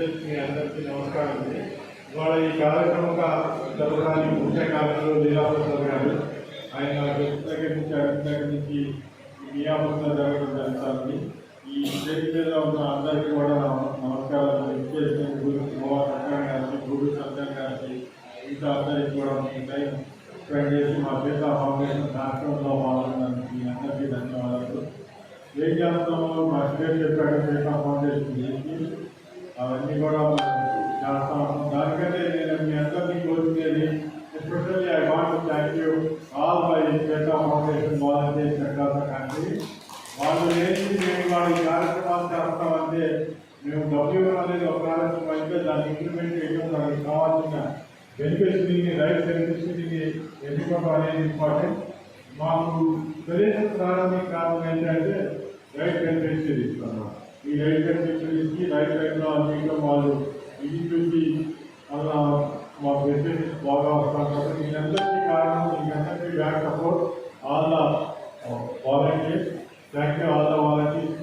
దయచేసి మీ అందరికీ నమస్కారం అండి. ఇవాళ ఈ కార్యక్రమం జరగడానికి ముఖ్య కారణంలో లీలాప్రసాద్ గారు ఆయన దగ్గర నుంచి దగ్గర నుంచి ఈ జరగడం జరుగుతుంది ఈ స్టేజ్ మీద ఉన్న అందరికీ కూడా నమస్కారాలు ఇచ్చేసిన గురించి గోవా సత్యం గారికి గురు సత్యం గారికి ఇంకా అందరికీ కూడా టైం స్పెండ్ చేసి మా చేత ఫౌండేషన్ కార్యక్రమంలో పాల్గొనడానికి అందరికీ ధన్యవాదాలు. ఏం చేస్తామో మా స్టేట్ చెప్పాడు చేత ఫౌండేషన్ అవన్నీ కూడా దానికంటే నేను మీ అందరినీ కోరుకునేది especially I want thank you all my చేత ఫౌండేషన్ వాలంటీర్స్ అక్రాస్ కానీ వాళ్ళు లేని మేము వాళ్ళు ఈ కార్యక్రమాలు చేస్తామంటే మేము డబ్బు అనేది ఒక కార్యక్రమం అయితే దాన్ని ఇంప్లిమెంట్ చేయడం దానికి కావాల్సిన బెనిఫిట్స్ని రైట్ బెనిఫిట్స్ని ఎన్నుకోవడం అనేది ఇంపార్టెంట్ మాకు ఫెడరేషన్ ప్రారంభం కారణం ఏంటంటే రైట్ బెనిఫిట్స్ ఇస్తాను ఈ రైట్ బెనిఫిట్స్ ఇచ్చి రైట్ టైంలో అన్నింటిలో వాళ్ళు ఇది చూసి అలా మా బెనిఫిట్స్ బాగా వస్తాం కాబట్టి మీరందరికీ కారణం మీకందరికీ back support. All the volunteers thank you all the volunteers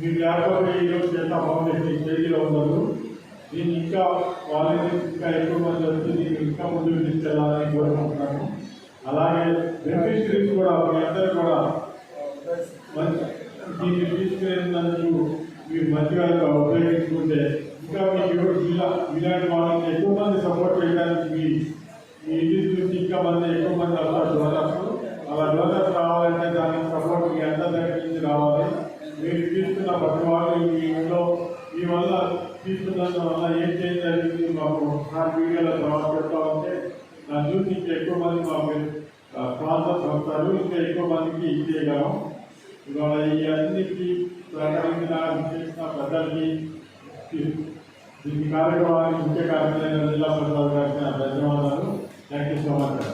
మీరు లేకపోతే ఈరోజు చేత ఫౌండేషన్ ఈ స్టేజ్లో ఉండదు. దీన్ని ఇంకా వాలంటీర్స్ ఇంకా ఎక్కువ మంది వచ్చి దీన్ని ఇంకా ముందుకు తీసుకెళ్ళాలని కోరుకుంటున్నాను. అలాగే బెనిఫిషరీస్ కూడా మీ అందరూ కూడా మంచి దీన్ని తీసుకెళ్ళినందుకు మీరు మంచిగా ఉపయోగించుకుంటే ఇంకా మీకు ఇలా ఇలాంటి వాళ్ళకి ఎక్కువ మంది సపోర్ట్ చేయడానికి మీ మీ ఇంటి నుంచి ఇంకా మంది ఎక్కువ మంది వస్తారు డోనర్స్ అలా డోనర్స్ రావాలంటే దానికి సపోర్ట్ మీ అందరి దగ్గర నుంచి రావాలి. మీరు తీసుకున్న ప్రతి వాళ్ళు మీ ఇంట్లో మీ వల్ల తీసుకున్నందు వల్ల ఏం చేంజ్ జరిగింది మాకు నా వీడియోలో తర్వాత చెప్తా ఉంటే దాని చూసి ఇంకా ఎక్కువ మంది మాకు ప్రాంతం వస్తారు ఇంకా ఎక్కువ మందికి ఇచ్చేయగలం ఇవాళ ఈ అన్నిటికీ సహకరించిన చేసిన పెద్దలకి దీని కార్యక్రమానికి ముఖ్య కార్యక్రమం జిల్లా ప్రసాద్ గారికి నా ధన్యవాదాలు thank you so much